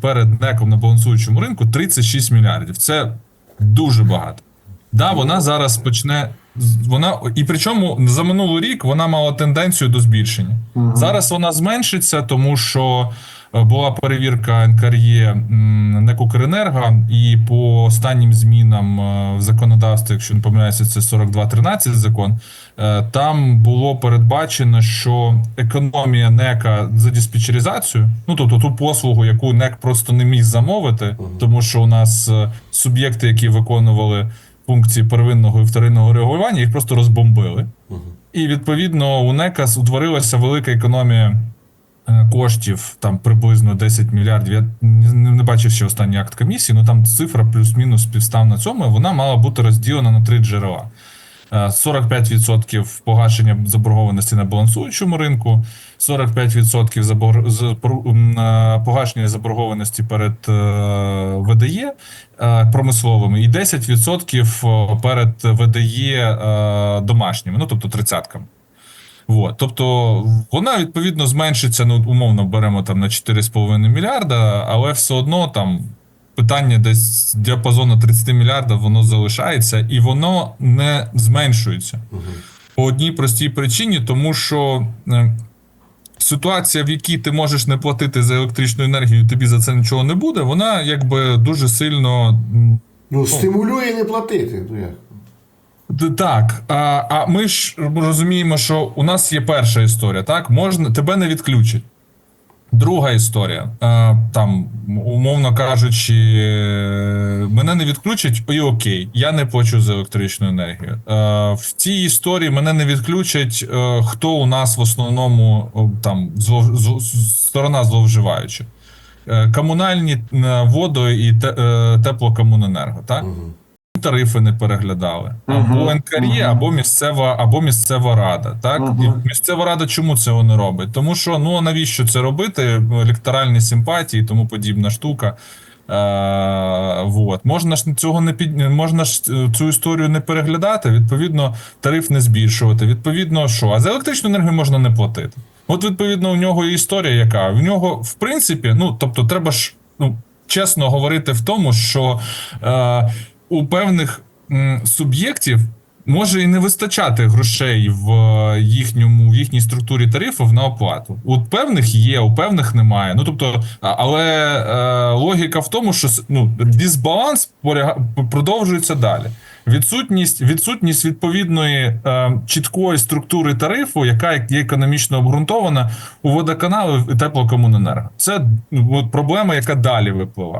перед НЕКом на балансуючому ринку 36 мільярдів. Це дуже багато. Да, вона зараз почне. Вона і причому за минулий рік вона мала тенденцію до збільшення. Зараз вона зменшиться, тому що була перевірка НКРЄ НЕК «Укренерго», і по останнім змінам е, в законодавстві, якщо не помиляюся, це 42.13 закон. е, Там було передбачено, що економія НЕКа за диспетчеризацію, ну тобто ту послугу, яку НЕК просто не міг замовити, тому що у нас е, суб'єкти, які виконували функції первинного і вторинного регулювання, їх просто розбомбили. І відповідно у НЕКа утворилася велика економія е, коштів, там приблизно 10 мільярдів. Я не, бачив ще останній акт комісії, ну там цифра плюс-мінус співстав на цьому. Вона мала бути розділена на три джерела. Е, 45% погашення заборгованості на балансуючому ринку, 45% забор... е, погашення заборгованості перед е, ВДЄ е, промисловими, і 10% перед ВДЄ е, домашніми, ну тобто тридцятками. Вот. Тобто вона відповідно зменшиться, ну умовно беремо там на 4,5 мільярда, але все одно там питання десь діапазону 30 мільярдів воно залишається і воно не зменшується. По одній простій причині, тому що е, ситуація, в якій ти можеш не платити за електричну енергію, тобі за це нічого не буде, вона якби дуже сильно Ну, стимулює не платити. Ну як? Так, а, а ми ж розуміємо, що у нас є перша історія, так? Можна, тебе не відключать. Друга історія. А, там, умовно кажучи, мене не відключать, і окей, я не плачу за електричну енергію. А, в цій історії мене не відключать, е, хто у нас в основному там злов, зло- сторона зловживаюча. Е, Комунальні е, водо і те, теплокомуненерго, так? Тарифи не переглядали. Або НКРЄ, або місцева, або місцева рада. Так і місцева рада чому цього не робить? Тому що ну навіщо це робити? Електоральні симпатії, і тому подібна штука. Е, вот. Можна ж цього не під можна ж цю історію не переглядати. Відповідно, тариф не збільшувати. Відповідно, що а за електричну енергію можна не платити. От відповідно у нього і історія, яка в нього в принципі, ну тобто, треба ж ну чесно говорити в тому, що е, у певних суб'єктів може і не вистачати грошей в е, їхньому в їхній структурі тарифів на оплату. У певних є, у певних немає. Ну тобто, але е, логіка в тому, що ну, дисбаланс продовжується далі. Відсутність, відсутність відповідної е, чіткої структури тарифу, яка є економічно обґрунтована у водоканалів і теплокомуненерго. Це ну, от проблема, яка далі випливає.